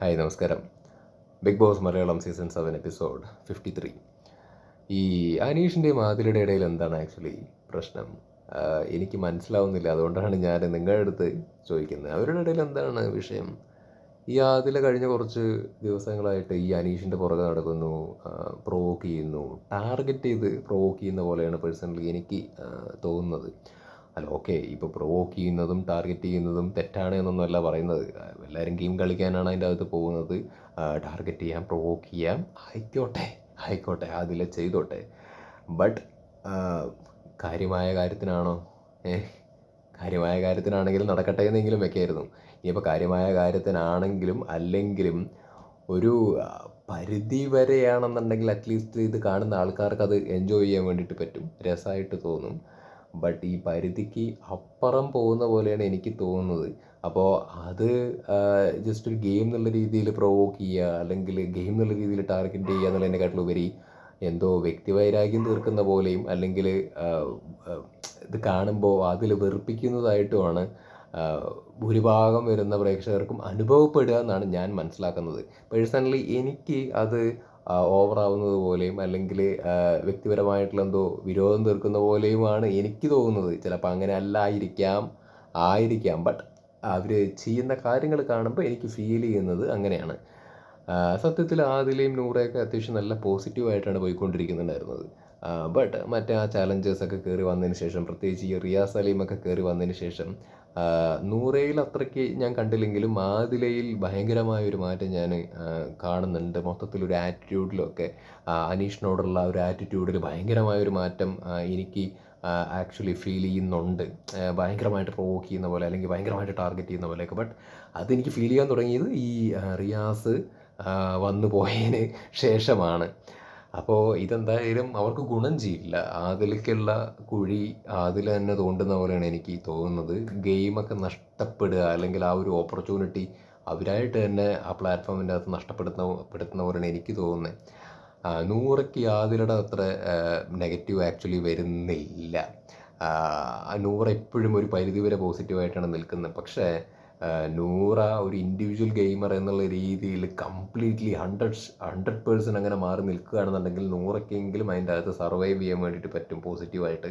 Hi നമസ്കാരം. Bigg Boss Malayalam season seven episode fifty three. ഈ അനീഷിന്റെയും ആദിലയുടെ ഇടയിൽ എന്താണ് ആക്ച്വലി പ്രശ്നം? എനിക്ക് മനസ്സിലാവുന്നില്ല. അതുകൊണ്ടാണ് ഞാൻ നിങ്ങളുടെ അടുത്ത് ചോദിക്കുന്നത്. അവരുടെ ഇടയിൽ എന്താണ് വിഷയം? ഈ ആദില കഴിഞ്ഞ കുറച്ച് ദിവസങ്ങളായിട്ട് ഈ അനീഷിന്റെ പുറകെ നടക്കുന്നു പ്രൊവോക്ക് ചെയ്യുന്നു ടാർഗറ്റ് ചെയ്ത് പ്രൊവോക്ക് ചെയ്യുന്ന പോലെയാണ് പേഴ്സണലി എനിക്ക് തോന്നുന്നത്. അല്ല ഓക്കെ ഇപ്പോൾ പ്രൊവോക്ക് ചെയ്യുന്നതും ടാർഗറ്റ് ചെയ്യുന്നതും തെറ്റാണ് എന്നൊന്നുമല്ല പറയുന്നത്. എല്ലാവരും ഗെയിം കളിക്കാനാണ് അതിന്റെ അകത്ത് പോകുന്നത്. ടാർഗറ്റ് ചെയ്യാം പ്രൊവോക്ക് ചെയ്യാം. ആയിക്കോട്ടെ ആയിക്കോട്ടെ അതിൽ ചെയ്തോട്ടെ. ബട്ട് കാര്യമായ കാര്യത്തിനാണോ? കാര്യമായ കാര്യത്തിനാണെങ്കിലും നടക്കട്ടെ എന്നെങ്കിലും വെക്കായിരുന്നു. ഇനിയിപ്പോൾ കാര്യമായ കാര്യത്തിനാണെങ്കിലും അല്ലെങ്കിലും ഒരു പരിധി വരെയാണെന്നുണ്ടെങ്കിൽ അറ്റ്ലീസ്റ്റ് ഇത് കാണുന്ന ആൾക്കാർക്ക് അത് എൻജോയ് ചെയ്യാൻ വേണ്ടിയിട്ട് പറ്റും. രസമായിട്ട് തോന്നും. ബട്ട് ഈ പരിധിക്ക് അപ്പുറം പോകുന്ന പോലെയാണ് എനിക്ക് തോന്നുന്നത്. അപ്പോൾ അത് ജസ്റ്റ് ഒരു ഗെയിം എന്നുള്ള രീതിയിൽ പ്രൊവോക്ക് ചെയ്യുക അല്ലെങ്കിൽ ഗെയിം എന്നുള്ള രീതിയിൽ ടാർഗറ്റ് ചെയ്യുക എന്നുള്ളതിനെക്കാട്ടിലുപരി എന്തോ വ്യക്തിവൈരാഗ്യം തീർക്കുന്ന പോലെയും അല്ലെങ്കിൽ ഇത് കാണുമ്പോൾ അതിൽ വെറുപ്പിക്കുന്നതായിട്ടുമാണ് ഭൂരിഭാഗം വരുന്ന പ്രേക്ഷകർക്കും അനുഭവപ്പെടുക എന്നാണ് ഞാൻ മനസ്സിലാക്കുന്നത്. പേഴ്സണലി എനിക്ക് അത് ഓവറാവുന്നത് പോലെയും അല്ലെങ്കിൽ വ്യക്തിപരമായിട്ടുള്ള എന്തോ വിരോധം തീർക്കുന്ന പോലെയുമാണ് എനിക്ക് തോന്നുന്നത്. ചിലപ്പോൾ അങ്ങനെ അല്ലായിരിക്കാം ആയിരിക്കാം ബട്ട് അവർ ചെയ്യുന്ന കാര്യങ്ങൾ കാണുമ്പോൾ എനിക്ക് ഫീൽ ചെയ്യുന്നത് അങ്ങനെയാണ്. സത്യത്തിൽ ആദിലയും നൂറയൊക്കെ അത്യാവശ്യം നല്ല പോസിറ്റീവായിട്ടാണ് പോയിക്കൊണ്ടിരിക്കുന്നുണ്ടായിരുന്നത്. ബട്ട് മറ്റേ ആ ചാലഞ്ചേഴ്സൊക്കെ കയറി വന്നതിന് ശേഷം പ്രത്യേകിച്ച് ഈ റിയാസ് അലീമൊക്കെ കയറി വന്നതിന് ശേഷം നൂറയിൽ അത്രയ്ക്ക് ഞാൻ കണ്ടില്ലെങ്കിലും ആദിലയിൽ ഭയങ്കരമായ ഒരു മാറ്റം ഞാൻ കാണുന്നുണ്ട്. മൊത്തത്തിൽ ഒരു ആറ്റിറ്റ്യൂഡിലൊക്കെ അനീഷിനോടുള്ള ഒരു ആറ്റിറ്റ്യൂഡിൽ ഭയങ്കരമായ ഒരു മാറ്റം എനിക്ക് ആക്ച്വലി ഫീൽ ചെയ്യുന്നുണ്ട്. ഭയങ്കരമായിട്ട് പ്രൊവോക്ക് ചെയ്യുന്ന പോലെ അല്ലെങ്കിൽ ഭയങ്കരമായിട്ട് ടാർഗറ്റ് ചെയ്യുന്ന പോലെയൊക്കെ. ബട്ട് അതെനിക്ക് ഫീൽ ചെയ്യാൻ തുടങ്ങിയത് ഈ റിയാസ് വന്നു പോയതിന് ശേഷമാണ്. അപ്പോൾ ഇതെന്തായാലും അവർക്ക് ഗുണം ചെയ്യില്ല. അതിലേക്കുള്ള കുഴി അതിൽ തന്നെ തോണ്ടുന്ന പോലെയാണ് എനിക്ക് തോന്നുന്നത്. ഗെയിമൊക്കെ നഷ്ടപ്പെടുക അല്ലെങ്കിൽ ആ ഒരു ഓപ്പർച്യൂണിറ്റി അവരായിട്ട് തന്നെ ആ പ്ലാറ്റ്ഫോമിന്റെ അകത്ത് നഷ്ടപ്പെടുത്തുന്ന പെടുത്തുന്ന പോലെയാണ് എനിക്ക് തോന്നുന്നത് നൂറയ്ക്ക് ആദിലയുടെ അത്ര നെഗറ്റീവ് ആക്ച്വലി വരുന്നില്ല. നൂറ് എപ്പോഴും ഒരു പരിധിവരെ പോസിറ്റീവായിട്ടാണ് നിൽക്കുന്നത് പക്ഷേ നൂറ ഒരു ഇൻഡിവിജ്വൽ ഗെയിമർ എന്നുള്ള രീതിയിൽ കംപ്ലീറ്റ്ലി ഹൺഡ്രഡ് ഹൺഡ്രഡ് പേഴ്സന്റ് അങ്ങനെ മാറി നിൽക്കുകയാണെന്നുണ്ടെങ്കിൽ നൂറയ്ക്കെങ്കിലും അതിന്റെ അകത്ത് സർവൈവ് ചെയ്യാൻ വേണ്ടിയിട്ട് പറ്റും പോസിറ്റീവായിട്ട്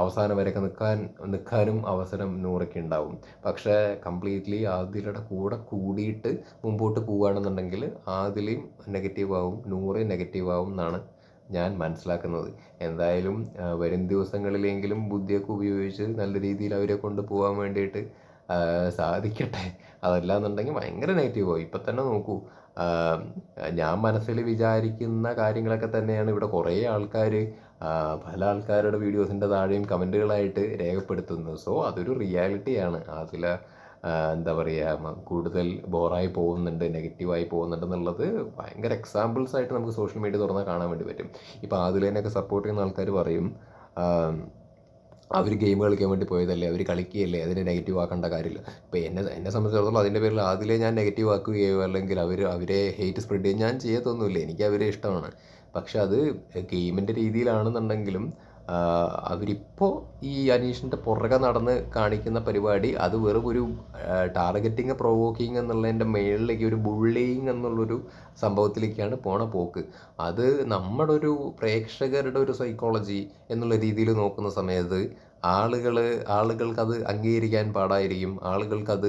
അവസാനം വരെയൊക്കെ നിൽക്കാൻ നിൽക്കാനും അവസരം നൂറയ്ക്ക് ഉണ്ടാവും. പക്ഷേ കംപ്ലീറ്റ്ലി ആദിലയുടെ കൂടെ കൂടിയിട്ട് മുമ്പോട്ട് പോവുകയാണെന്നുണ്ടെങ്കിൽ ആദിലയും നെഗറ്റീവ് ആവും നൂറ് നെഗറ്റീവ് ആവും എന്നാണ് ഞാൻ മനസ്സിലാക്കുന്നത്. എന്തായാലും വരും ദിവസങ്ങളിലെങ്കിലും ബുദ്ധിയൊക്കെ ഉപയോഗിച്ച് നല്ല രീതിയിൽ അവരെ കൊണ്ട് പോകാൻ വേണ്ടിയിട്ട് സാധിക്കട്ടെ. അതല്ലാന്നുണ്ടെങ്കിൽ ഭയങ്കര നെഗറ്റീവ് പോയി ഇപ്പം തന്നെ നോക്കൂ. ഞാൻ മനസ്സിൽ വിചാരിക്കുന്ന കാര്യങ്ങളൊക്കെ തന്നെയാണ് ഇവിടെ കുറേ ആൾക്കാർ പല ആൾക്കാരുടെ വീഡിയോസിന്റെ താഴെയും കമന്റുകളായിട്ട് രേഖപ്പെടുത്തുന്നത്. സോ അതൊരു റിയാലിറ്റിയാണ് അതിൽ എന്താ പറയുക കൂടുതൽ ബോറായി പോകുന്നുണ്ട് നെഗറ്റീവായി പോകുന്നുണ്ട് എന്നുള്ളത് ഭയങ്കര എക്സാമ്പിൾസ് ആയിട്ട് നമുക്ക് സോഷ്യൽ മീഡിയ തുറന്നാൽ കാണാൻ വേണ്ടി പറ്റും. ഇപ്പോൾ ആദിലേനെയൊക്കെ സപ്പോർട്ട് ചെയ്യുന്ന ആൾക്കാർ പറയും അവർ ഗെയിം കളിക്കാൻ വേണ്ടി പോയതല്ലേ? അവർ കളിക്കുകയല്ലേ? അതിനെ നെഗറ്റീവ് ആക്കേണ്ട കാര്യമില്ല. ഇപ്പോൾ എന്നെ എന്നെ സംബന്ധിച്ചിടത്തോളം അതിന്റെ പേരിൽ ആദ്യമേ ഞാൻ നെഗറ്റീവ് ആക്കുകയോ അല്ലെങ്കിൽ അവർ അവരെ ഹെയ്റ്റ് സ്പ്രെഡ് ചെയ്യുകയോ ഞാൻ ചെയ്യത്തൊന്നുമില്ല. എനിക്ക് അവരെ ഇഷ്ടമാണ്. പക്ഷെ അത് ഗെയിമിന്റെ രീതിയിലാണെന്നുണ്ടെങ്കിലും അവരിപ്പോൾ ഈ അനീഷിന്റെ പുറകെ നടന്ന് കാണിക്കുന്ന പരിപാടി അത് വെറും ഒരു ടാർഗറ്റിങ് പ്രൊവോക്കിങ് എന്നുള്ളതിന്റെ മേളിലേക്ക് ഒരു ബുള്ളിങ് എന്നുള്ളൊരു സംഭവത്തിലേക്കാണ് പോണ പോക്ക്. അത് നമ്മുടെ ഒരു പ്രേക്ഷകരുടെ ഒരു സൈക്കോളജി എന്നുള്ള രീതിയിൽ നോക്കുന്ന സമയത്ത് ആളുകൾ ആളുകൾക്കത് അംഗീകരിക്കാൻ പാടായിരിക്കും. ആളുകൾക്കത്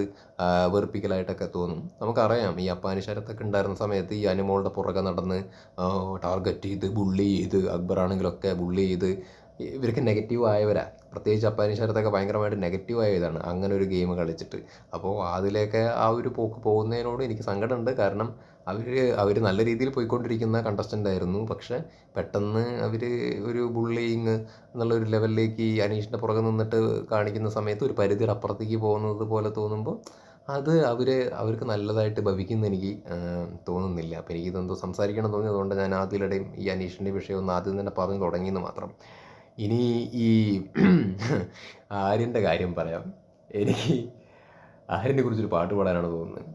വെറുപ്പിക്കലായിട്ടൊക്കെ തോന്നും. നമുക്കറിയാം ഈ അപ്പാനിശരത്തൊക്കെ ഉണ്ടായിരുന്ന സമയത്ത് ഈ അനുമോളുടെ പുറകെ നടന്ന് ടാർഗറ്റ് ചെയ്ത് ബുള്ളി ചെയ്ത് അക്ബർ ആണെങ്കിലൊക്കെ ബുള്ളി ചെയ്ത് ഇവർക്ക് നെഗറ്റീവ് ആയവരാ. പ്രത്യേകിച്ച് അപ്പാനി ശരത്തൊക്കെ ഭയങ്കരമായിട്ട് നെഗറ്റീവ് ആയതാണ്. അങ്ങനെ ഒരു ഗെയിം കളിച്ചിട്ട്. അപ്പോൾ അതിലേക്ക് ആ ഒരു പോക്ക് പോകുന്നതിനോട് എനിക്ക് സങ്കടമുണ്ട്. കാരണം അവർ അവർ നല്ല രീതിയിൽ പോയിക്കൊണ്ടിരിക്കുന്ന കണ്ടസ്റ്റന്റ് ആയിരുന്നു. പക്ഷേ പെട്ടെന്ന് അവർ ഒരു ബുള്ളിങ് എന്നുള്ള ഒരു ലെവലിലേക്ക് ഈ അനീഷിന്റെ പുറകെ നിന്നിട്ട് കാണിക്കുന്ന സമയത്ത് ഒരു പരിധിയുടെ അപ്പുറത്തേക്ക് പോകുന്നത് പോലെ തോന്നുമ്പോൾ അത് അവർ അവർക്ക് നല്ലതായിട്ട് ഭവിക്കുന്ന എനിക്ക് തോന്നുന്നില്ല. അപ്പോൾ എനിക്കിതെന്തോ സംസാരിക്കണം തോന്നിയതുകൊണ്ട് ഞാൻ ആദ്യയിലൂടെയും ഈ അനീഷിന്റെ വിഷയം ഒന്ന് ആദ്യം തന്നെ പറഞ്ഞു തുടങ്ങിയെന്ന് മാത്രം. ഇനി ഈ ആര്യന്റെ കാര്യം പറയാം. എനിക്ക് ആര്യനെ കുറിച്ചൊരു പാട്ട് പാടാനാണ് തോന്നുന്നത്.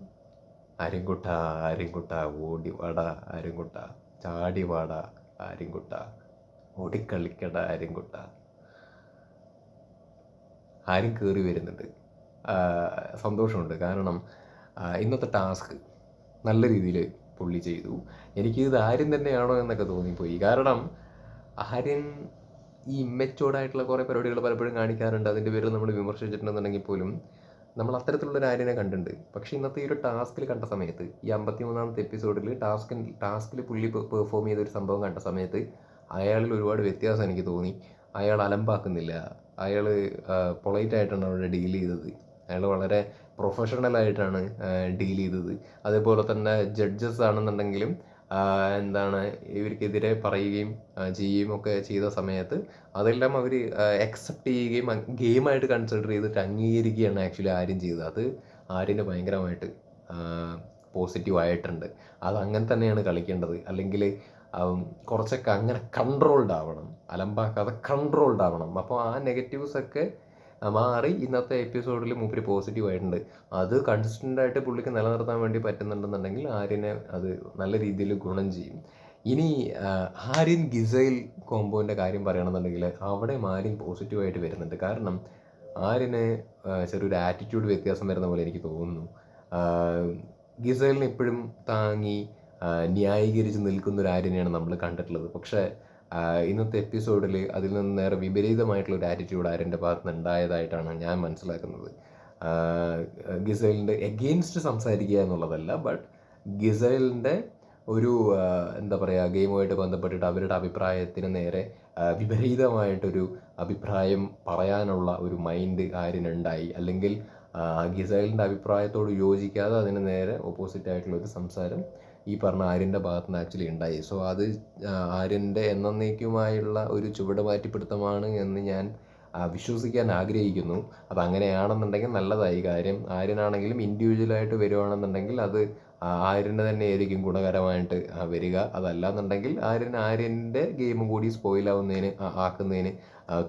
ആര്യൻകുട്ട ആര്യൻകുട്ട ഓടി വാട ആര്യൻകുട്ട ചാടി വാട ആര്യൻകുട്ട ഓടിക്കളിക്കട ആര്യൻകുട്ട. ആരും കയറി വരുന്നുണ്ട്. സന്തോഷമുണ്ട്. കാരണം ഇന്നത്തെ ടാസ്ക് നല്ല രീതിയിൽ പുള്ളി ചെയ്തു. എനിക്കിത് ആര്യൻ തന്നെയാണോ എന്നൊക്കെ തോന്നിപ്പോയി. കാരണം ആര്യൻ ഈ ഇമ്മച്ചോർഡായിട്ടുള്ള കുറേ പരിപാടികൾ പലപ്പോഴും കാണിക്കാറുണ്ട്. അതിന്റെ പേരിൽ നമ്മൾ വിമർശിച്ചിട്ടുണ്ടെന്നുണ്ടെങ്കിൽ പോലും നമ്മൾ അത്തരത്തിലുള്ള ഒരു ആര്യനെ കണ്ടിട്ടുണ്ട്. പക്ഷേ ഇന്നത്തെ ഈ ഒരു ടാസ്കിൽ കണ്ട സമയത്ത് ഈ അമ്പത്തി മൂന്നാമത്തെ എപ്പിസോഡിൽ ടാസ്കിൽ ടാസ്കിൽ പുള്ളി പെർഫോം ചെയ്ത ഒരു സംഭവം കണ്ട സമയത്ത് അയാളിൽ ഒരുപാട് വ്യത്യാസം എനിക്ക് തോന്നി. അയാൾ അലമ്പാക്കുന്നില്ല. അയാൾ പൊളൈറ്റ് ആയിട്ടാണ് അവിടെ ഡീൽ ചെയ്തത്. അയാൾ വളരെ പ്രൊഫഷണലായിട്ടാണ് ഡീൽ ചെയ്തത്. അതേപോലെ തന്നെ ജഡ്ജസ് ആണെന്നുണ്ടെങ്കിലും എന്താണ് ഇവർക്കെതിരെ പറയുകയും ചെയ്യുകയും ഒക്കെ ചെയ്ത സമയത്ത് അതെല്ലാം അവർ അക്സെപ്റ്റ് ചെയ്യുകയും ഗെയിമായിട്ട് കൺസിഡർ ചെയ്തിട്ട് അംഗീകരിക്കുകയാണ് ആക്ച്വലി ആര്യം ചെയ്തത്. അത് ആര്യന് ഭയങ്കരമായിട്ട് പോസിറ്റീവ് ആയിട്ടുണ്ട്. അത് അങ്ങനെ തന്നെയാണ് കളിക്കേണ്ടത്. അല്ലെങ്കിൽ കുറച്ചൊക്കെ അങ്ങനെ കൺട്രോൾഡ് ആവണം. അലമ്പാക്കാതെ കൺട്രോൾഡ് ആവണം. അപ്പോൾ ആ നെഗറ്റീവ്സ് ഒക്കെ ആ, മാറി ഇന്നത്തെ എപ്പിസോഡിൽ മൂപ്പര് പോസിറ്റീവ് ആയിട്ടുണ്ട്. അത് കൺസിസ്റ്റന്റ് ആയിട്ട് പുള്ളിക്ക് നിലനിർത്താൻ വേണ്ടി പറ്റുന്നുണ്ടെന്നുണ്ടെങ്കിൽ ആര്യനെ അത് നല്ല രീതിയിൽ ഗുണം ചെയ്യും. ഇനി ആര്യൻ ഗിസൈൽ കോമ്പോന്റെ കാര്യം പറയുകയാണെന്നുണ്ടെങ്കിൽ അവിടെ ആര്യൻ പോസിറ്റീവായിട്ട് വരുന്നുണ്ട്. കാരണം ആര്യന് ചെറിയൊരു ആറ്റിറ്റ്യൂഡ് വ്യത്യാസം വരുന്ന പോലെ എനിക്ക് തോന്നുന്നു. ഗിസൈലിനെ എപ്പോഴും താങ്ങി ന്യായീകരിച്ച് നിൽക്കുന്ന ഒരു ആര്യനെയാണ് നമ്മൾ കണ്ടിട്ടുള്ളത്. പക്ഷേ ഇന്നത്തെ എപ്പിസോഡിൽ അതിൽ നിന്ന് നേരെ വിപരീതമായിട്ടുള്ള ഒരു ആറ്റിറ്റ്യൂഡ് ആര്യന്റെ ഭാഗത്ത് നിന്ന് ഉണ്ടായതായിട്ടാണ് ഞാൻ മനസ്സിലാക്കുന്നത്. ഗിസലിന്റെ എഗെയിൻസ്റ്റ് സംസാരിക്കുക എന്നുള്ളതല്ല ബട്ട് ഗിസൈലിന്റെ ഒരു എന്താ പറയുക ഗെയിമുമായിട്ട് ബന്ധപ്പെട്ടിട്ട് അവരുടെ അഭിപ്രായത്തിന് നേരെ വിപരീതമായിട്ടൊരു അഭിപ്രായം പറയാനുള്ള ഒരു മൈൻഡ് ആര്യനുണ്ടായി. അല്ലെങ്കിൽ ഗിസൈലിന്റെ അഭിപ്രായത്തോട് യോജിക്കാതെ അതിന് നേരെ ഓപ്പോസിറ്റ് ആയിട്ടുള്ള ഒരു സംസാരം ഈ പറഞ്ഞ ആര്യന്റെ ഭാഗത്ത് നിന്ന് ആക്ച്വലി ഉണ്ടായി. സോ അത് ആര്യന്റെ എന്നേക്കുമായുള്ള ഒരു ചുവട് മാറ്റിപ്പിടുത്തമാണ് എന്ന് ഞാൻ വിശ്വസിക്കാൻ ആഗ്രഹിക്കുന്നു. അത് അങ്ങനെയാണെന്നുണ്ടെങ്കിൽ നല്ലതായി കാര്യം. ആര്യനാണെങ്കിലും ഇൻഡിവിജ്വലായിട്ട് വരുവാണെന്നുണ്ടെങ്കിൽ അത് ആര്യന് തന്നെ ആയിരിക്കും ഗുണകരമായിട്ട് വരിക. അതല്ല എന്നുണ്ടെങ്കിൽ ആര്യൻ ആര്യന്റെ ഗെയിം കൂടി സ്പോയിലാവുന്നതിന് ആക്കുന്നതിന്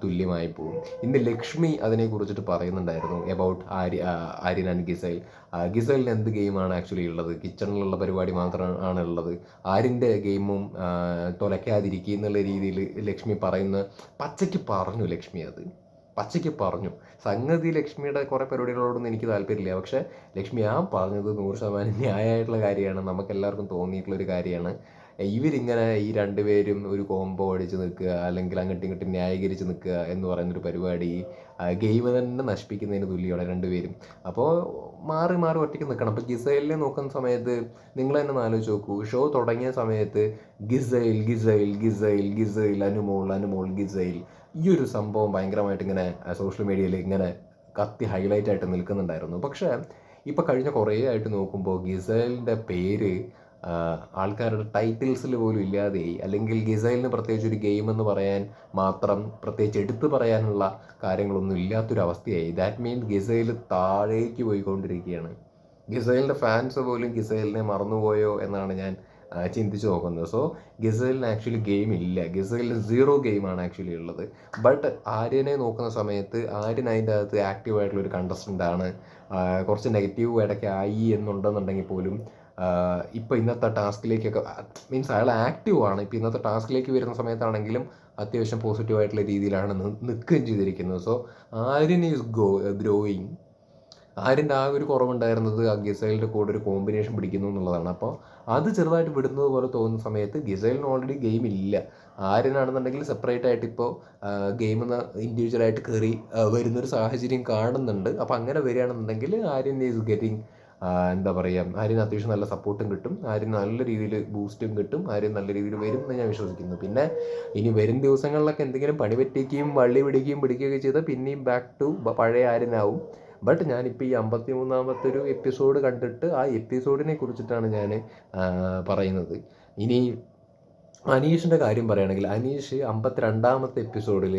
തുല്യമായി പോകും. ഇന്ന് ലക്ഷ്മി അതിനെക്കുറിച്ചിട്ട് പറയുന്നുണ്ടായിരുന്നു about Arya Aryan and Gisele. ഗിസൈലിന് എന്ത് ഗെയിമാണ് ആക്ച്വലി ഉള്ളത്? കിച്ചണിലുള്ള പരിപാടി മാത്രമാണ് ഉള്ളത്. ആര്യന്റെ ഗെയിമും തുലയ്ക്കാതിരിക്കുക എന്നുള്ള രീതിയിൽ ലക്ഷ്മി പറയുന്ന പച്ചയ്ക്ക് പറഞ്ഞു ലക്ഷ്മി അത്. പച്ചയ്ക്ക് പറഞ്ഞു. സംഗതി ലക്ഷ്മിയുടെ കുറേ പരിപാടികളോടൊന്നും എനിക്ക് താല്പര്യമില്ല. പക്ഷേ ലക്ഷ്മി ആ പറഞ്ഞത് നൂറ് ശതമാനം ന്യായമായിട്ടുള്ള കാര്യമാണ്. നമുക്കെല്ലാവർക്കും തോന്നിയിട്ടുള്ള ഒരു കാര്യമാണ്. ഇവരിങ്ങനെ ഈ രണ്ടുപേരും ഒരു കോംബോ അടിച്ച് നിൽക്കുക അല്ലെങ്കിൽ അങ്ങോട്ടും ഇങ്ങോട്ടും ന്യായീകരിച്ച് നിൽക്കുക എന്ന് പറയുന്നൊരു പരിപാടി ഗെയിം തന്നെ നശിപ്പിക്കുന്നതിന് തുല്യമാണ് രണ്ടുപേരും അപ്പോൾ മാറി മാറി ഒറ്റയ്ക്ക് നിൽക്കണം. അപ്പോൾ ഗിസൈലിനെ നോക്കുന്ന സമയത്ത് നിങ്ങൾ തന്നെ ആലോചിച്ച് നോക്കൂ. ഷോ തുടങ്ങിയ സമയത്ത് Gizele Gizele Gizele Gizele Anumol Anumol Gizele. ഈ ഒരു സംഭവം ഭയങ്കരമായിട്ട് ഇങ്ങനെ സോഷ്യൽ മീഡിയയിൽ ഇങ്ങനെ കത്തി ഹൈലൈറ്റ് ആയിട്ട് നിൽക്കുന്നുണ്ടായിരുന്നു. പക്ഷേ ഇപ്പോൾ കഴിഞ്ഞ കുറേ ആയിട്ട് നോക്കുമ്പോൾ ഗിസൈലിന്റെ പേര് ആൾക്കാരുടെ ടൈറ്റിൽസിൽ പോലും ഇല്ലാതെയായി. അല്ലെങ്കിൽ ഗിസൈലിന് പ്രത്യേകിച്ച് ഒരു ഗെയിം എന്ന് പറയാൻ മാത്രം പ്രത്യേകിച്ച് എടുത്തു പറയാനുള്ള കാര്യങ്ങളൊന്നും ഇല്ലാത്തൊരു അവസ്ഥയായി. ദാറ്റ് മീൻ ഗിസൈൽ താഴേക്ക് പോയിക്കൊണ്ടിരിക്കുകയാണ്. ഗിസൈലിന്റെ ഫാൻസ് പോലും ഗിസൈലിനെ മറന്നുപോയോ എന്നാണ് ഞാൻ ചിന്തിച്ച് നോക്കുന്നത്. സോ ഗിസൈലിന് ആക്ച്വലി ഗെയിം ഇല്ല. ഗിസൈലിന് സീറോ ഗെയിമാണ് ആക്ച്വലി ഉള്ളത്. ബട്ട് ആര്യനെ നോക്കുന്ന സമയത്ത് ആര്യൻ അതിന്റെ അകത്ത് ആക്റ്റീവായിട്ടുള്ള ഒരു കണ്ടസ്റ്റന്റ് ആണ്. കുറച്ച് നെഗറ്റീവ് ഇടയ്ക്ക് ആയി എന്നുണ്ടെന്നുണ്ടെങ്കിൽ പോലും ഇപ്പോൾ ഇന്നത്തെ ടാസ്കിലേക്കൊക്കെ മീൻസ് അയാൾ ആക്റ്റീവ് ആണ്. ഇപ്പോൾ ഇന്നത്തെ ടാസ്കിലേക്ക് വരുന്ന സമയത്താണെങ്കിലും അത്യാവശ്യം പോസിറ്റീവായിട്ടുള്ള രീതിയിലാണ് നിൽക്കുകയും ചെയ്തിരിക്കുന്നത്. So Aryan is go growing ആര്യന്റെ ആ ഒരു കുറവുണ്ടായിരുന്നത് ആ ഗിസൈലിന്റെ കൂടെ ഒരു കോമ്പിനേഷൻ പിടിക്കുന്നു എന്നുള്ളതാണ്. അപ്പോൾ അത് ചെറുതായിട്ട് വിടുന്നത് പോലെ തോന്നുന്ന സമയത്ത് ഗിസൈലിന് ഓൾറെഡി ഗെയിം ഇല്ല. ആര്യനാണെന്നുണ്ടെങ്കിൽ സെപ്പറേറ്റ് ആയിട്ട് ഇപ്പോൾ ഗെയിം എന്ന ഇൻഡിവിജ്വലായിട്ട് കയറി വരുന്നൊരു സാഹചര്യം കാണുന്നുണ്ട്. അപ്പോൾ അങ്ങനെ വരികയാണെന്നുണ്ടെങ്കിൽ ആര്യൻ ഈസ് ഗെറ്റിംഗ് എന്താ പറയുക ആര്യന് അത്യാവശ്യം നല്ല സപ്പോർട്ടും കിട്ടും. ആര്യന് നല്ല രീതിയിൽ ബൂസ്റ്റും കിട്ടും. ആര്യൻ നല്ല രീതിയിൽ വരും എന്ന് ഞാൻ വിശ്വസിക്കുന്നു. പിന്നെ ഇനി വരും ദിവസങ്ങളിലൊക്കെ എന്തെങ്കിലും പണി പറ്റിക്കുകയും വള്ളി പിടിക്കുകയും പിടിക്കുകയൊക്കെ ചെയ്താൽ പിന്നെയും ബാക്ക് ടു പഴയ ആര്യനാവും. ബട്ട് ഞാനിപ്പോൾ ഈ അമ്പത്തി മൂന്നാമത്തെ ഒരു എപ്പിസോഡ് കണ്ടിട്ട് ആ എപ്പിസോഡിനെ കുറിച്ചിട്ടാണ് ഞാൻ പറയുന്നത്. ഇനി അനീഷിന്റെ കാര്യം പറയുകയാണെങ്കിൽ അനീഷ് അമ്പത്തിരണ്ടാമത്തെ എപ്പിസോഡിൽ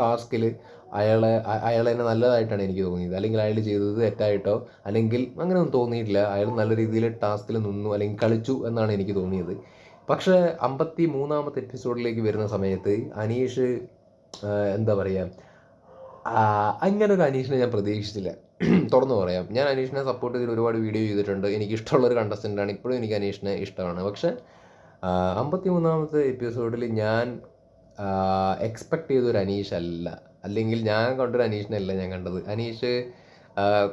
ടാസ്കിൽ അയാളെ അയാൾ തന്നെ നല്ലതായിട്ടാണ് എനിക്ക് തോന്നിയത്. അല്ലെങ്കിൽ അയാൾ ചെയ്തത് തെറ്റായിട്ടോ അല്ലെങ്കിൽ അങ്ങനെ ഒന്നും തോന്നിയിട്ടില്ല. അയാൾ നല്ല രീതിയിൽ ടാസ്കിൽ നിന്നു അല്ലെങ്കിൽ കളിച്ചു എന്നാണ് എനിക്ക് തോന്നിയത്. പക്ഷേ അമ്പത്തി മൂന്നാമത്തെ എപ്പിസോഡിലേക്ക് വരുന്ന സമയത്ത് അനീഷ് എന്താ പറയുക അങ്ങനെ ഒരു അനീഷിനെ ഞാൻ പ്രതീക്ഷിച്ചില്ല. തുറന്നു പറയാം. ഞാൻ അനീഷിനെ സപ്പോർട്ട് ചെയ്ത് ഒരുപാട് വീഡിയോ ചെയ്തിട്ടുണ്ട്. എനിക്ക് ഇഷ്ടമുള്ളൊരു കണ്ടസ്റ്റന്റാണ് ഇപ്പോഴും എനിക്ക് അനീഷിനെ ഇഷ്ടമാണ്. പക്ഷേ അമ്പത്തി മൂന്നാമത്തെ എപ്പിസോഡിൽ ഞാൻ എക്സ്പെക്ട് ചെയ്തൊരു അനീഷ് അല്ല. അല്ലെങ്കിൽ ഞാൻ കണ്ടൊരു അനീഷിനല്ല ഞാൻ കണ്ടത്. അനീഷ്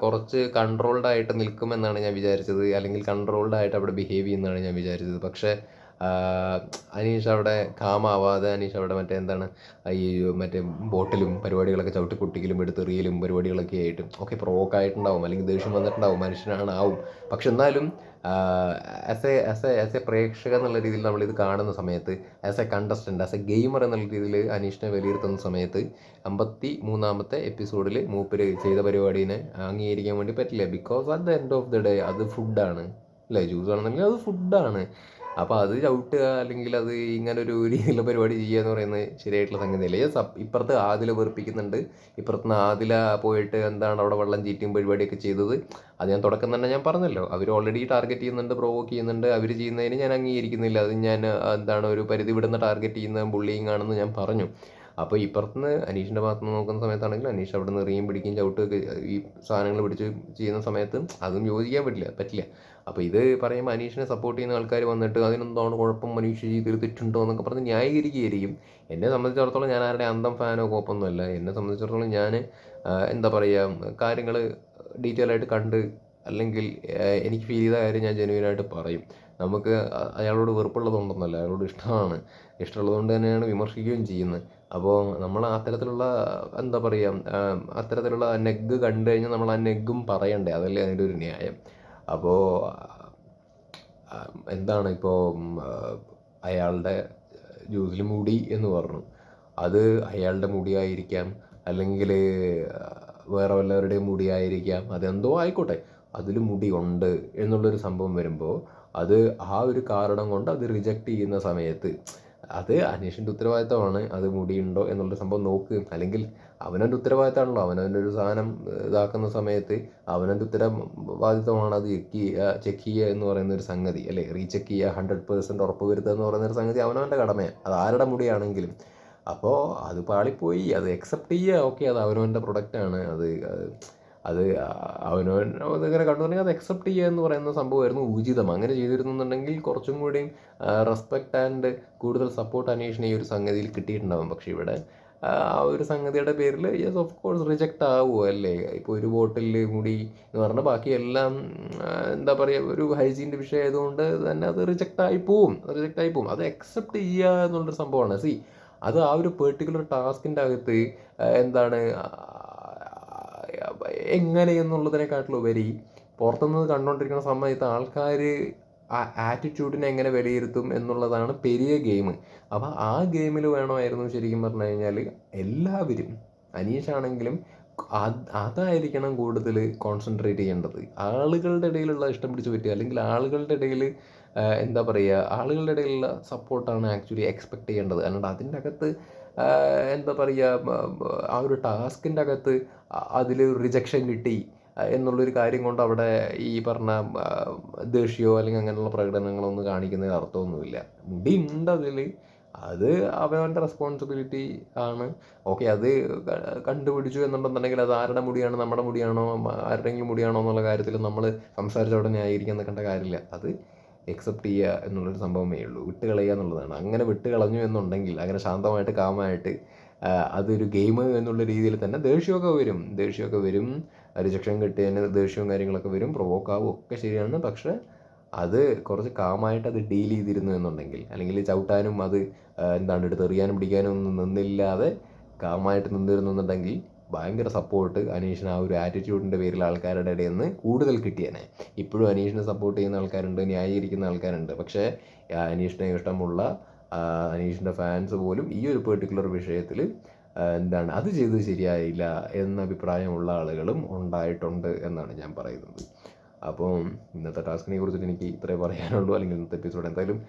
കുറച്ച് കൺട്രോൾഡ് ആയിട്ട് നിൽക്കുമെന്നാണ് ഞാൻ വിചാരിച്ചത്. അല്ലെങ്കിൽ കൺട്രോൾഡ് ആയിട്ട് അവിടെ ബിഹേവ് ചെയ്യുമെന്നാണ് ഞാൻ വിചാരിച്ചത്. പക്ഷേ അനീഷ് അവിടെ കാമാവാതെ അനീഷ് അവിടെ മറ്റേ എന്താണ് ഈ മറ്റേ ബോട്ടിലും പരിപാടികളൊക്കെ ചവിട്ടി പൊട്ടിക്കലും എടുത്തെറിയലും പരിപാടികളൊക്കെ ആയിട്ട് ഒക്കെ പ്രോക്കായിട്ടുണ്ടാവും അല്ലെങ്കിൽ ദേഷ്യം വന്നിട്ടുണ്ടാവും മനുഷ്യനാണ് ആവും പക്ഷെ എന്നാലും as a as a as a പ്രേക്ഷക എന്നുള്ള രീതിയിൽ നമ്മളിത് കാണുന്ന സമയത്ത് as a contestant as a gamer എന്നുള്ള രീതിയിൽ അനീഷിനെ വിലയിരുത്തുന്ന സമയത്ത് അമ്പത്തി മൂന്നാമത്തെ എപ്പിസോഡിൽ മൂപ്പര് ചെയ്ത പരിപാടീനെ അംഗീകരിക്കാൻ വേണ്ടി പറ്റില്ല. Because at the end of the day അത് ഫുഡാണ് അല്ലേ? ജ്യൂസ് ആണെന്നുണ്ടെങ്കിൽ അത് ഫുഡാണ് അപ്പോൾ അത് ചവിട്ടുക അല്ലെങ്കിൽ അത് ഇങ്ങനെ ഒരു രീതിയിലുള്ള പരിപാടി ചെയ്യുക എന്ന് പറയുന്നത് ശരിയായിട്ടുള്ള സംഗതിയല്ല. യെസ് ഇപ്പുറത്ത് ആദില വെറുപ്പിക്കുന്നുണ്ട്. ഇപ്പുറത്ത് നിന്ന് ആദില പോയിട്ട് എന്താണ് അവിടെ വെള്ളം ചീറ്റിയും പരിപാടിയൊക്കെ ചെയ്തത്? അത് ഞാൻ തുടക്കം തന്നെ ഞാൻ പറഞ്ഞല്ലോ. അവർ ഓൾറെഡി ടാർഗറ്റ് ചെയ്യുന്നുണ്ട് പ്രൊവോക്ക് ചെയ്യുന്നുണ്ട്. അവർ ചെയ്യുന്നതിന് ഞാൻ അംഗീകരിക്കുന്നില്ല. അത് ഞാൻ എന്താണ് ഒരു പരിധി വിടുന്ന ടാർഗറ്റ് ചെയ്യുന്ന ബുള്ളിങ് ആണെന്ന് ഞാൻ പറഞ്ഞു. അപ്പോൾ ഇപ്പുറത്തുനിന്ന് അനീഷിന്റെ ഭാഗത്ത് നിന്ന് നോക്കുന്ന സമയത്താണെങ്കിൽ അനീഷ് അവിടെ നിന്ന് എറിയും പിടിക്കുകയും ചവിട്ടുകയൊക്കെ ഈ സാധനങ്ങൾ പിടിച്ച് ചെയ്യുന്ന സമയത്ത് അതും യോജിക്കാൻ പറ്റില്ല പറ്റില്ല. അപ്പോൾ ഇത് പറയുമ്പോൾ അനീഷിനെ സപ്പോർട്ട് ചെയ്യുന്ന ആൾക്കാർ വന്നിട്ട് അതിനെന്താണ് കുഴപ്പം? മനീഷ് ചെയ്തൊരു തെറ്റുണ്ടോ എന്നൊക്കെ പറഞ്ഞ് ന്യായീകരിക്കുകയായിരിക്കും. എന്നെ സംബന്ധിച്ചിടത്തോളം ഞാൻ ആരുടെ അന്തം ഫാനോ കോപ്പൊന്നുമല്ല എന്നെ സംബന്ധിച്ചിടത്തോളം ഞാൻ എന്താ പറയുക കാര്യങ്ങൾ ഡീറ്റെയിൽ ആയിട്ട് കണ്ട് അല്ലെങ്കിൽ എനിക്ക് ഫീൽ ചെയ്ത കാര്യം ഞാൻ ജെനുവിനായിട്ട് പറയും. നമുക്ക് അയാളോട് വെറുപ്പുള്ളതുകൊണ്ടൊന്നല്ല അയാളോട് ഇഷ്ടമാണ്. ഇഷ്ടമുള്ളതുകൊണ്ട് തന്നെയാണ് വിമർശിക്കുകയും ചെയ്യുന്നത്. അപ്പോൾ നമ്മൾ അത്തരത്തിലുള്ള എന്താ പറയുക അത്തരത്തിലുള്ള നെഗ് കണ്ടു കഴിഞ്ഞാൽ നമ്മൾ ആ നെഗും പറയണ്ടേ? അതല്ലേ അതിന്റെ ഒരു ന്യായം. അപ്പോൾ എന്താണ് ഇപ്പോൾ അയാളുടെ ജ്യൂസിൽ മുടി എന്ന് പറഞ്ഞു. അത് അയാളുടെ മുടിയായിരിക്കാം. അല്ലെങ്കിൽ വേറെ വല്ലവരുടെയും മുടിയായിരിക്കാം. അതെന്തോ ആയിക്കോട്ടെ. അതിൽ മുടി ഉണ്ട് എന്നുള്ളൊരു സംഭവം വരുമ്പോൾ അത് ആ ഒരു കാരണം കൊണ്ട് അത് റിജക്റ്റ് ചെയ്യുന്ന സമയത്ത് അത് അനീഷിന്റെ ഉത്തരവാദിത്തമാണ്. അത് മുടിയുണ്ടോ എന്നുള്ള സംഭവം നോക്ക്. അല്ലെങ്കിൽ അവനവന്റെ ഉത്തരവാദിത്തമാണല്ലോ. അവനവന്റെ ഒരു സാധനം ഇതാക്കുന്ന സമയത്ത് അവനവന്റെ ഉത്തരവാദിത്തമാണ് അത് ചെക്ക് ചെയ്യുക ചെക്ക് ചെയ്യുക എന്ന് പറയുന്ന ഒരു സംഗതി. അല്ലേ? റീചെക്ക് ചെയ്യുക ഹൺഡ്രഡ് പേഴ്സന്റ് ഉറപ്പ് വരുത്തുക എന്ന് പറയുന്ന ഒരു സംഗതി അവനവന്റെ കടമയാണ്. അത് ആരുടെ മുടിയാണെങ്കിലും. അപ്പോൾ അത് പാളിപ്പോയി. അത് അക്സെപ്റ്റ് ചെയ്യുക. ഓക്കെ അത് അവനവന്റെ പ്രൊഡക്റ്റാണ് അത് അത് അവനവൻ അതിങ്ങനെ കണ്ടുണ്ടെങ്കിൽ അത് അക്സെപ്റ്റ് ചെയ്യുക എന്ന് പറയുന്ന സംഭവമായിരുന്നു ഉചിതം അങ്ങനെ ചെയ്തിരുന്നുണ്ടെങ്കിൽ കുറച്ചും കൂടി റെസ്പെക്റ്റ് ആൻഡ് കൂടുതൽ സപ്പോർട്ട് അന്വേഷണം ഈ ഒരു സംഗതിയിൽ കിട്ടിയിട്ടുണ്ടാവും. പക്ഷേ ഇവിടെ ആ ഒരു സംഗതിയുടെ പേരിൽ യെസ് ഓഫ് കോഴ്സ് റിജക്റ്റ് ആവുമോ അല്ലേ? ഇപ്പോൾ ഒരു ബോട്ടിൽ കൂടി എന്ന് പറഞ്ഞാൽ ബാക്കി എല്ലാം എന്താ പറയുക ഒരു ഹൈജീന്റെ വിഷയം ആയതുകൊണ്ട് തന്നെ അത് റിജക്റ്റ് ആയി പോവും. റിജക്റ്റ് ആയി പോവും. അത് അക്സെപ്റ്റ് ചെയ്യുക എന്നുള്ളൊരു സംഭവമാണ്. സി അത് ആ ഒരു പെർട്ടിക്കുലർ ടാസ്കിന്റെ അകത്ത് എന്താണ് എങ്ങനെ എന്നുള്ളതിനെക്കാട്ടിലുപരി പുറത്തുനിന്ന് കണ്ടുകൊണ്ടിരിക്കുന്ന സമയത്ത് ആൾക്കാർ ആ ആറ്റിറ്റ്യൂഡിനെ എങ്ങനെ വിലയിരുത്തും എന്നുള്ളതാണ് പെരിയ ഗെയിം അപ്പോൾ ആ ഗെയിമിൽ വേണമായിരുന്നു ശരിക്കും പറഞ്ഞു കഴിഞ്ഞാൽ എല്ലാവരും അനീഷാണെങ്കിലും അതായിരിക്കണം കൂടുതൽ കോൺസെൻട്രേറ്റ് ചെയ്യേണ്ടത്. ആളുകളുടെ ഇടയിലുള്ള ഇഷ്ടം പിടിച്ച് പറ്റുക അല്ലെങ്കിൽ ആളുകളുടെ ഇടയിൽ എന്താ പറയുക ആളുകളുടെ ഇടയിലുള്ള സപ്പോർട്ടാണ് ആക്ച്വലി എക്സ്പെക്റ്റ് ചെയ്യേണ്ടത്. അല്ലാണ്ട് അതിന്റെ അകത്ത് എന്താ പറയുക ആ ഒരു ടാസ്കിന്റെ അകത്ത് അതിൽ റിജക്ഷൻ കിട്ടി എന്നുള്ളൊരു കാര്യം കൊണ്ട് അവിടെ ഈ പറഞ്ഞ ദേഷ്യമോ അല്ലെങ്കിൽ അങ്ങനെയുള്ള പ്രകടനങ്ങളൊന്നും കാണിക്കുന്നതിന് അർത്ഥമൊന്നുമില്ല. മുടി ഉണ്ട് അതിൽ അത് അവനവന്റെ റെസ്പോൺസിബിലിറ്റി ആണ്. ഓക്കെ അത് കണ്ടുപിടിച്ചു എന്നുണ്ടെന്നുണ്ടെങ്കിൽ അത് ആരുടെ മുടിയാണ് നമ്മുടെ മുടിയാണോ ആരുടെയെങ്കിലും മുടിയാണോ എന്നുള്ള കാര്യത്തിൽ നമ്മൾ സംസാരിച്ചവിടെ ന്യായീകരിക്കാൻ നിൽക്കേണ്ട കാര്യമില്ല. അത് എക്സെപ്റ്റ് ചെയ്യുക എന്നുള്ളൊരു സംഭവമേ ഉള്ളൂ. വിട്ട് കളയുക എന്നുള്ളതാണ്. അങ്ങനെ വിട്ട് കളഞ്ഞു എന്നുണ്ടെങ്കിൽ അങ്ങനെ ശാന്തമായിട്ട് കാമായിട്ട് അതൊരു ഗെയിം എന്നുള്ള രീതിയിൽ തന്നെ ദേഷ്യമൊക്കെ വരും. ദേഷ്യമൊക്കെ വരും. റിജക്ഷൻ കിട്ടിയതിന് ദേഷ്യവും കാര്യങ്ങളൊക്കെ വരും. പ്രൊവോക്കാവും ഒക്കെ ശരിയാണ്. പക്ഷേ അത് കുറച്ച് കാമായിട്ട് അത് ഡീൽ ചെയ്തിരുന്നു എന്നുണ്ടെങ്കിൽ അല്ലെങ്കിൽ ചവിട്ടാനും അത് എന്താണ് എടുത്ത് എറിയാനും പിടിക്കാനും ഒന്നും നിന്നില്ലാതെ കാമായിട്ട് നിന്നിരുന്നുണ്ടെങ്കിൽ ഭയങ്കര സപ്പോർട്ട് അനീഷിന് ആ ഒരു ആറ്റിറ്റ്യൂഡിന്റെ പേരിൽ ആൾക്കാരുടെ ഇടയിൽ നിന്ന് കൂടുതൽ കിട്ടിയേനെ. ഇപ്പോഴും അനീഷിനെ സപ്പോർട്ട് ചെയ്യുന്ന ആൾക്കാരുണ്ട് ന്യായീകരിക്കുന്ന ആൾക്കാരുണ്ട്. പക്ഷേ അനീഷിനെ ഇഷ്ടമുള്ള അനീഷിന്റെ ഫാൻസ് പോലും ഈ ഒരു പെർട്ടിക്കുലർ വിഷയത്തിൽ എന്താണ് അത് ചെയ്തത് ശരിയായില്ല എന്ന അഭിപ്രായമുള്ള ആളുകളും ഉണ്ടായിട്ടുണ്ട് എന്നാണ് ഞാൻ പറയുന്നത്. അപ്പോൾ ഇന്നത്തെ ടാസ്കിനെ കുറിച്ചിട്ട് എനിക്ക് ഇത്രേ പറയാനുള്ളൂ. അല്ലെങ്കിൽ ഇന്നത്തെ എപ്പിസോഡ് എന്തായാലും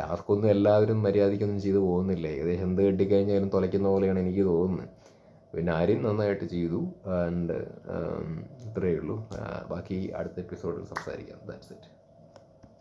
ടാസ്ക് ഒന്നും എല്ലാവരും മര്യാദയ്ക്കൊന്നും ചെയ്തു പോകുന്നില്ല. ഏകദേശം എന്ത് കിട്ടിക്കഴിഞ്ഞാലും തുലയ്ക്കുന്ന പോലെയാണ് എനിക്ക് തോന്നുന്നത്. പിന്നെ ആര്യൻ നന്നായിട്ട് ചെയ്തു. ആൻഡ് ഇത്രയേ ഉള്ളൂ. ബാക്കി അടുത്ത എപ്പിസോഡിൽ സംസാരിക്കാം. That's it